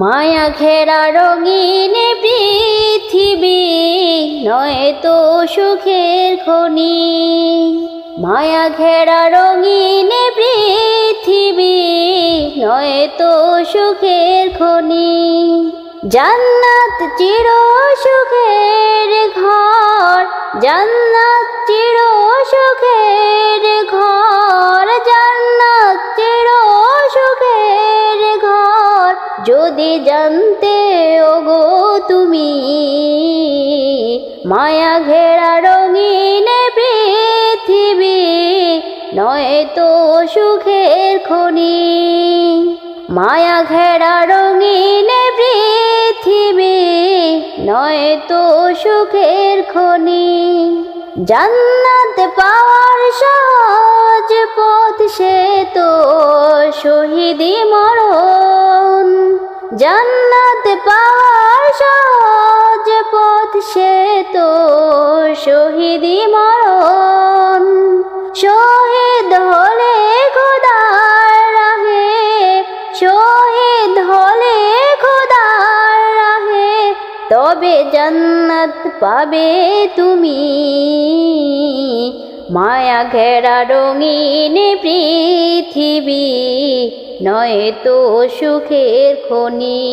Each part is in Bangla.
মায়া ঘেরা রঙিন পৃথিবী, নয় তো সুখের খনি। মায়া ঘেরা রঙিন পৃথিবী, নয় তো সুখের খনি। জান্নাত চির সুখের ঘর, জান্নাত চির সুখের ঘর। যদি জানতে, ওগো তুমি, মায়া ঘেরা রঙিন পৃথিবী, নয় তো সুখের খনি। মায়া ঘেরা রঙিন পৃথিবী, নয় তো সুখের খনি। জান্নাত পাওয়ার সহজ পথ সে তো, শহীদি মরণ জান্নাত পাওয়ার সহজ পথ সে তো শহীদি মরণ। শহীদ হলে খোদার রাহে, শহীদ হলে খোদার রাহে, তবে জান্নাত পাবে তুমি। মায়া ঘেরা রঙিন পৃথিবী নয় তো সুখের খনি।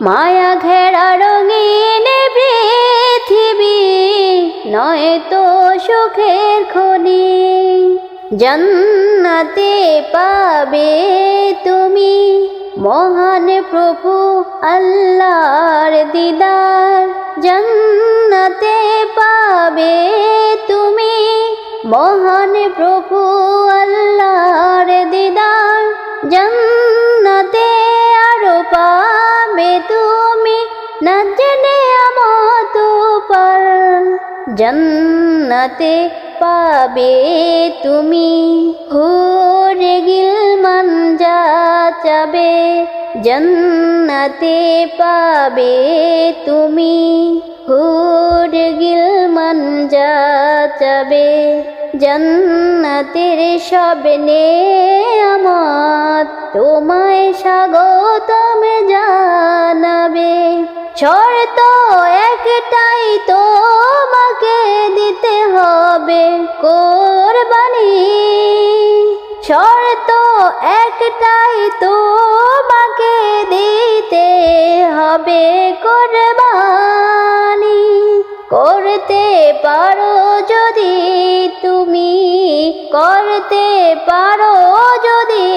মায়া ঘেরা রঙিন পৃথিবী, নয় তো সুখের খনি। জন্নতে পাবে তুমি মহান প্রভু আল্লাহর দিদার। জন্নতে পাবে তুমি মহান প্রভু আল্লাহর দিদার। জন্নতে পাবে তুমি। হুরে গিলমান যাবে জন্নতে পাবে তুমি। হুর গিলমান যাবে জন্নতের সব আমার তোমায় স্বাগতম জানাবে। শর্ত একটাই তোমাকে দিতে হবে কোরবানি। শর্ত একটাই তোমাকে দিতে হবে কোরবানি। করতে পারো যদি তুমি করতে পারো যদি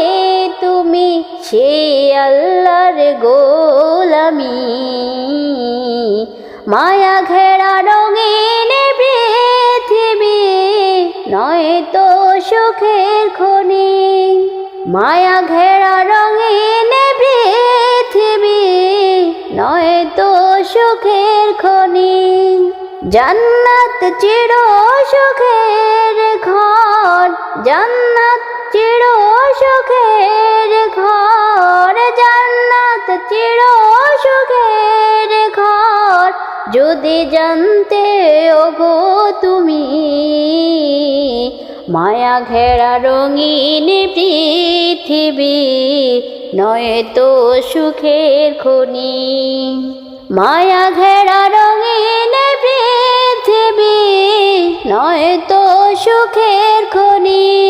তুমি সে আল্লাহর গোলামি। মায়া ঘেরা রঙিন পৃথিবী নয় তো সুখের খনি। মায়া ঘেরা রঙিন পৃথিবী নয় তো সুখের খনি। জান্নাত চির সুখের ঘর, জান্নাত চির সুখের ঘর, জান্নাত চির সুখের ঘর। যদি জানতে, ওগো তুমি, মায়া ঘেরা রঙিন পৃথিবী, নয় তো সুখের খনি। মায়া ঘেরা রঙিন পৃথিবী নয় তো সুখের খনি।